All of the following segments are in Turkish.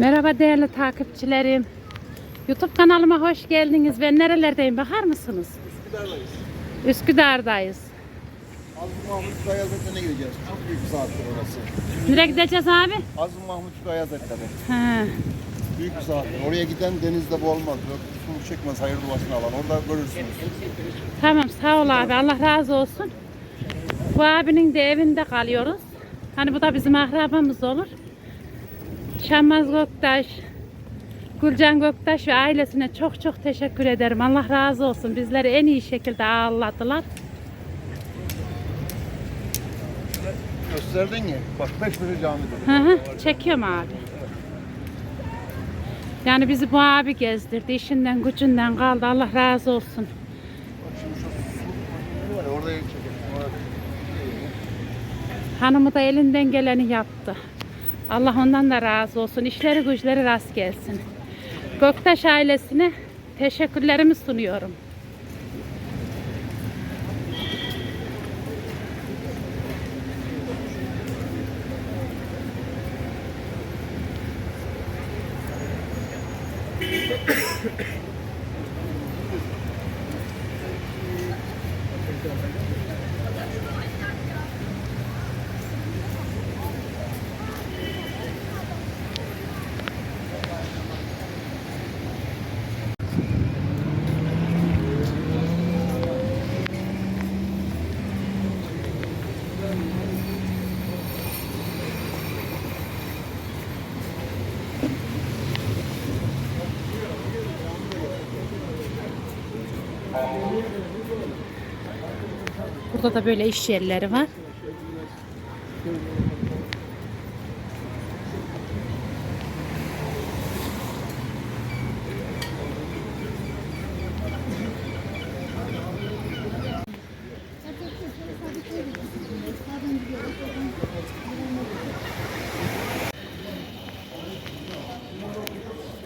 Merhaba değerli takipçilerim. YouTube kanalıma hoş geldiniz. Ben nerelerdeyim bakar mısınız? Üsküdar'dayız. Üsküdar'dayız. Azım Mahmut Kaya Hazretleri'ne gideceğiz. Çok büyük bir saattir orası. Nereye gideceğiz abi? Azım Mahmut Kaya Hazretleri. Ha. Büyük bir saattir. Oraya giden denizde boğulmaz. Su çekmez hayır duasını alan. Orada görürsünüz. Tamam sağ ol abi. Allah razı olsun. Bu abinin de evinde kalıyoruz. Hani bu da bizim akrabamız olur. Şahmaz Göktaş, Gülcan Göktaş ve ailesine çok çok teşekkür ederim. Allah razı olsun. Bizleri en iyi şekilde ağırladılar. Gösterdin ya. Bak beş bir camidir. Hı hı, çekiyorum abi. Yani bizi bu abi gezdirdi. İşinden gücünden kaldı. Allah razı olsun. Bak şimdi şu su var ya orada çekelim. Orada. Hanımı da elinden geleni yaptı. Allah ondan da razı olsun. İşleri güçleri rast gelsin. Göktaş ailesine teşekkürlerimi sunuyorum. Burada da böyle iş yerleri var.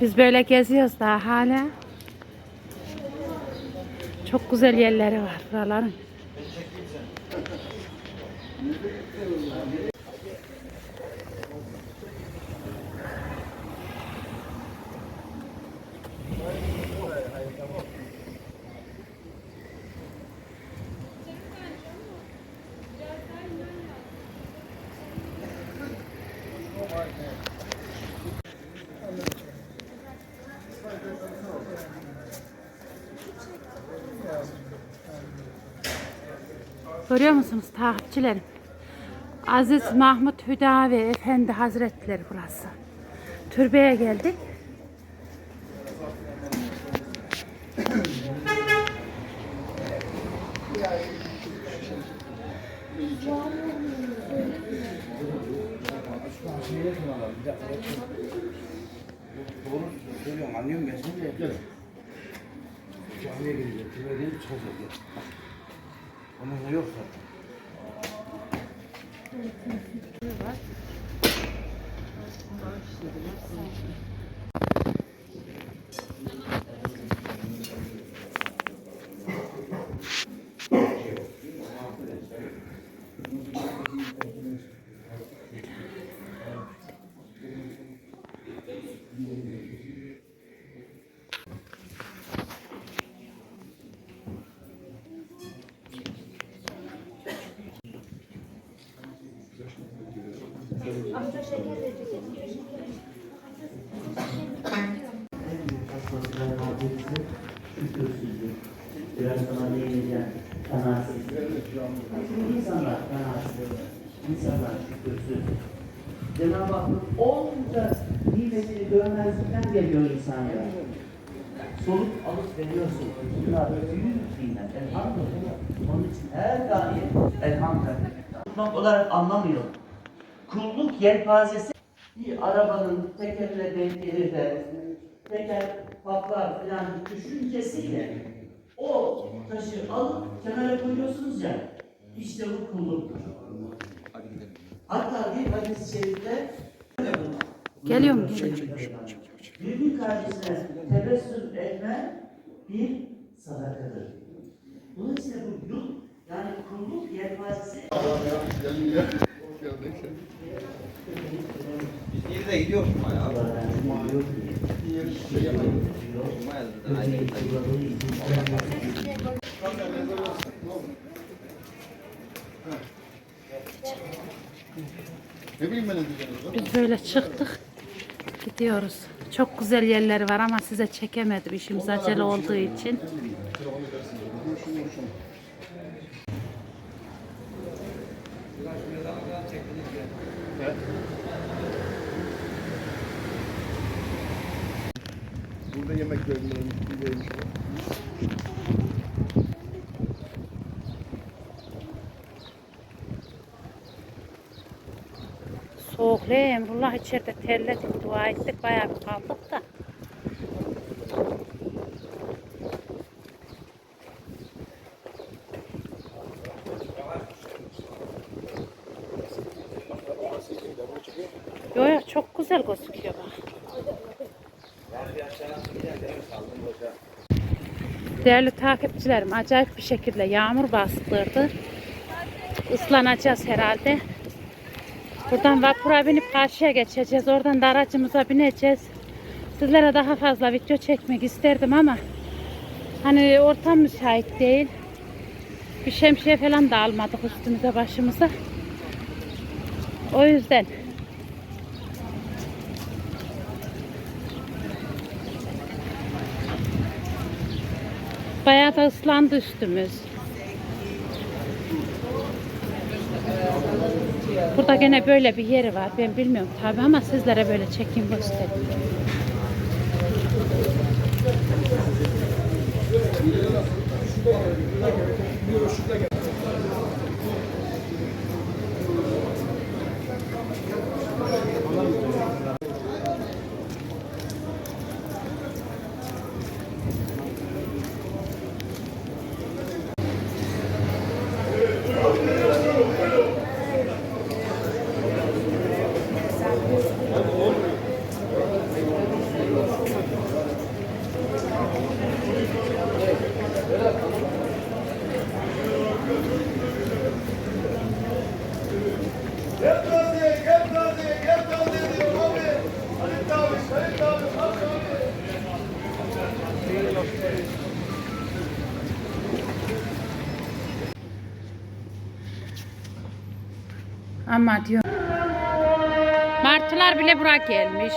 Biz böyle geziyoruz daha hala. Çok güzel yerleri var buraların. Görüyor musunuz takipçilerim? Aziz Mahmut Hüdavi Efendi Hazretleri burası. Türbeye geldik. Doğru söylüyorum anlıyorum ben seni de. Camiye girecek. Türbe değil çıkacak. Onun da yok zaten. Diyeceğim, kanatsız. İnsanlar kanatsız, insanlar şükürsüz. Cenab-ı görmezlikten geliyor insanlara. Soluk alıp veriyorsun. Bunlar büyük nimet. Elhamdülillah. Onun için her daim elhamdülillah. Kulluk olarak anlamıyor. Kulluk yelpazesi bir arabanın tekerine denk gelir de teker patlar filan düşüncesiyle o taşı alıp kenara koyuyorsunuz ya işte bu kulluktur. Hatta bir hadis-i şerifte Geliyor mu? Geliyor. Mümin kardeşine tebessüm etme bir sadakadır. Dolayısıyla bu yol, yani kulluk yelpazesi Biz iyi de gidiyoruz bayağı. Ne bileyim ben ne diyeceğim. Biz böyle çıktık. Gidiyoruz. Çok güzel yerleri var ama size çekemedim işimiz acele olduğu için. Burada yemek vermiş. Soğuk le Emrullah içeride terledik dua ettik bayağı bir kaldık da. Yo yo çok güzel gözüküyor bak. Değerli takipçilerim acayip bir şekilde yağmur bastırdı. Islanacağız herhalde. Buradan vapura binip karşıya geçeceğiz. Oradan da aracımıza bineceğiz. Sizlere daha fazla video çekmek isterdim ama hani ortam müsait değil. Bir şemsiye falan da almadık üstümüze başımıza. O yüzden bayağı da ıslandı üstümüz. Burada gene böyle bir yeri var. Ben bilmiyorum tabi ama sizlere böyle çekeyim göstereyim. Ama diyor. Martılar bile buraya gelmiş.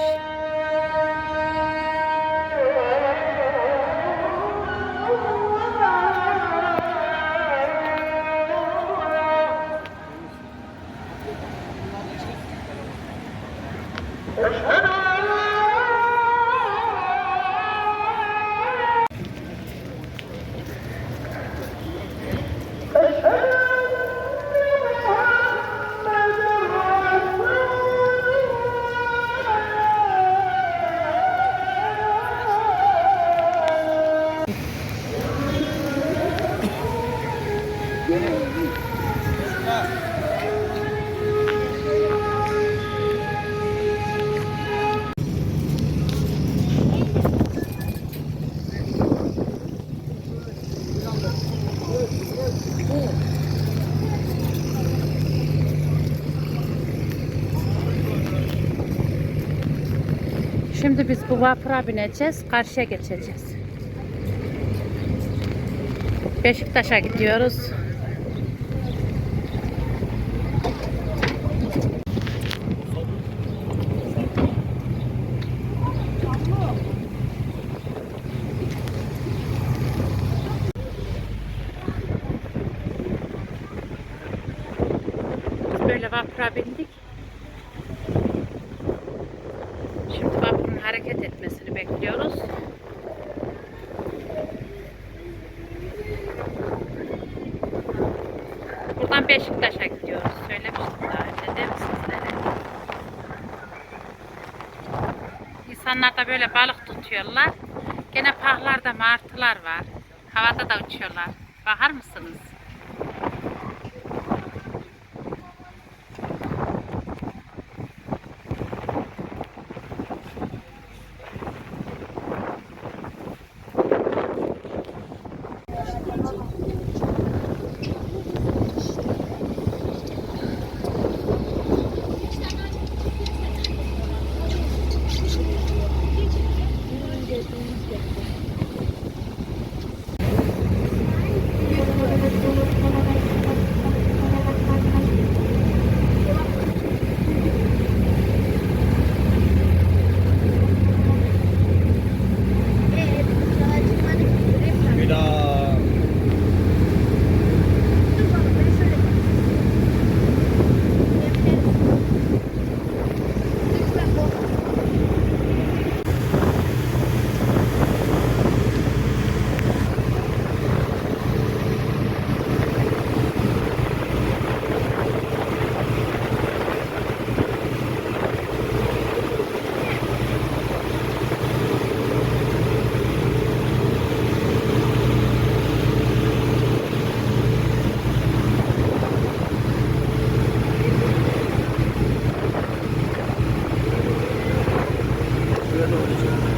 Şimdi biz bu vapura bineceğiz. Karşıya geçeceğiz. Beşiktaş'a gidiyoruz. Biz böyle vapura bindik. Şimdi vapurun hareket etmesini bekliyoruz. Buradan Beşiktaş'a gidiyoruz. Söylemiştim daha önce değil mi sizlere? İnsanlar da böyle balık tutuyorlar. Gene pahlarda martılar var. Havada da uçuyorlar. Bakar mısınız? করেছে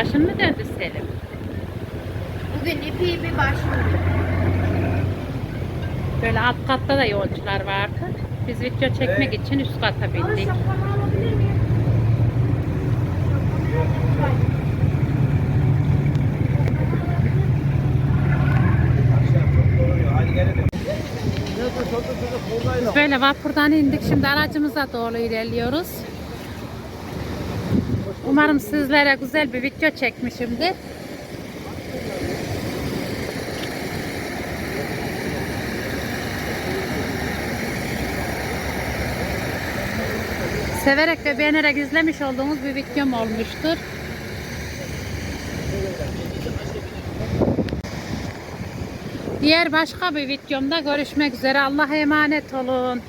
Başın mı döndü Selim? Bugün ipi bir başladı. Böyle alt katta da yolcular vardı. Biz video çekmek için üst kata bindik. Biz böyle vapurdan indik. Şimdi aracımıza doğru ilerliyoruz. Umarım sizlere güzel bir video çekmişimdir. Severek ve beğenerek izlemiş olduğunuz bir videom olmuştur. Diğer başka bir videomda görüşmek üzere. Allah'a emanet olun.